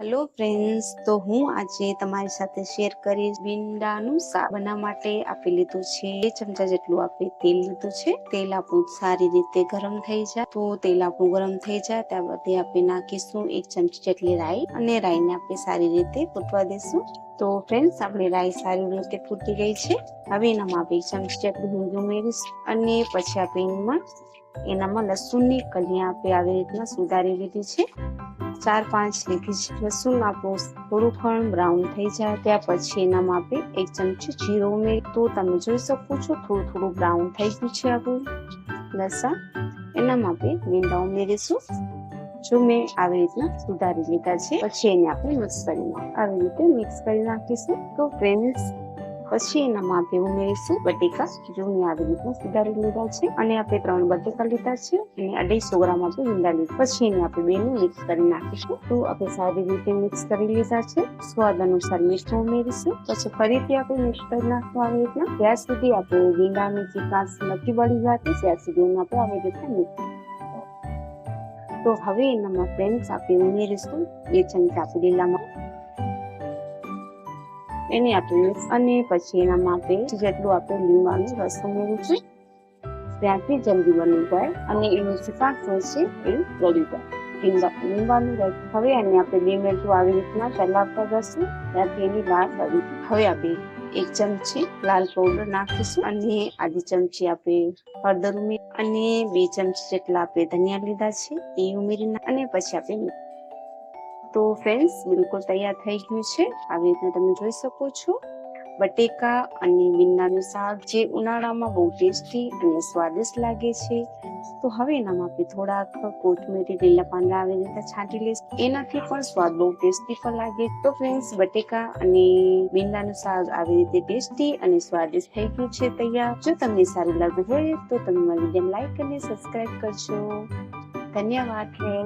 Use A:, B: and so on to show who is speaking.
A: Hello friends તો હું આજે તમારી સાથે શેર કરીશ ભીંડાનું શાક બનાવવા માટે આપી લીધું છે. બે ચમચા જેટલું આપણે તેલ લીધું છે. તેલ આપણું સારી રીતે ગરમ થઈ જાય. તો તેલ આપણું ગરમ થઈ જાય ત્યાં બધી આપણે નાખીશું એક ચમચી જેટલી રાઈ અને રાઈને આપણે સારી રીતે ફૂટવા દઈશું તો ફ્રેન્ડ્સ આપણી રાઈ સારી રીતે ફૂટી ગઈ છે. હવે એનામાં આપણે ચમચી જેટલું હિંગ ઉમેરીશું અને પછી આપણે એમાં એનામાં લસણની કલિયા આપણે આવી રીતના સુધારી લીધી છે. ચાર પાંચ લીધી લસણ આપણું થોડું ખણ બ્રાઉન થઈ જાય ત્યાં પછી એનામાં આપણે એક ચમચી જીરો ઉમેરી. તો તમે જોઈ શકો છો થોડું થોડું બ્રાઉન થઈ ગયું છે આપણું લસણ. એનામાં આપણે મીંડા ઉમેરીશું. જો મેં આવી રીતના સુધારી લીધા છે, પછી એને આપણે મિક્સ કરી આવી રીતે મિક્સ કરી નાખીશું. તો ફ્રેન્ડ્સ પછી એનામાં આપણે ઉમેરીશું બટેકા જૂની આવી રીતના સુધારી લીધા છે અને આપણે ત્રણ બટેકા લીધા છે અને અઢીસો ગ્રામ આપણે ઈંડા લીધા પછી એને આપણે બેને મિક્સ કરી નાખીશું. તો આપણે સારી રીતે મિક્સ કરી લીધા છે. સ્વાદ અનુસાર મીઠું ઉમેરીશું. પછી ફરીથી આપણે મિક્સ કરી નાખશું આવી રીતના. ત્યાં સુધી આપણે ઈંડાની જે કાંસ નથી બળી જતી, ત્યાં સુધી એને આપણે આવી રીતના મિક્સ તો હવે એનામાં ફ્રેન્ડ્સ આપણે ઉમેરીશું. બે ચમચા લીલામાં એને આપણે અને પછી એનામાં આપણે જેટલું આપણે લીંબાનું રસ છે, ત્યાંથી જલ્દી બની જાય અને એનું જે પાક છે એ ગળી જાય. લીંબાનું રસ. હવે એને આપણે બે આવી રીતના ચલાવતા જશું, ત્યાંથી એની બળી હવે આપણે એક ચમચી લાલ પાવડર નાખીશું અને આધી ચમચી આપણે હળદર ઉમેરી અને બે ચમચી જેટલા આપણે ધનિયા લીધા છે, એ ઉમેરી અને પછી આપણે તો ફ્રેન્ડ્સ બિલકુલ તૈયાર થઈ ગયું છે. આવી રીતના તમે જોઈ શકો છો. બટેકા અને ભીંડાનું શાક જે ઉનાળામાં બહુ ટેસ્ટી અને સ્વાદિષ્ટ લાગે છે. તો હવે એનામાં આપણે થોડાક કોથમીરી લીલા પાંદડા આવી રીતે છાંટી લઈશ. એનાથી પણ સ્વાદ બહુ ટેસ્ટી પણ લાગે. તો ફ્રેન્ડ્સ બટેકા અને ભીંડાનું શાક આવી રીતે ટેસ્ટી અને સ્વાદિષ્ટ થઈ ગયું છે તૈયાર. જો તમને સારું લાગ્યું હોય તો તમે મારી વીડિયો લાઈક અને સબસ્ક્રાઇબ કરજો. ધન્યવાદ ફ્રેન્ડ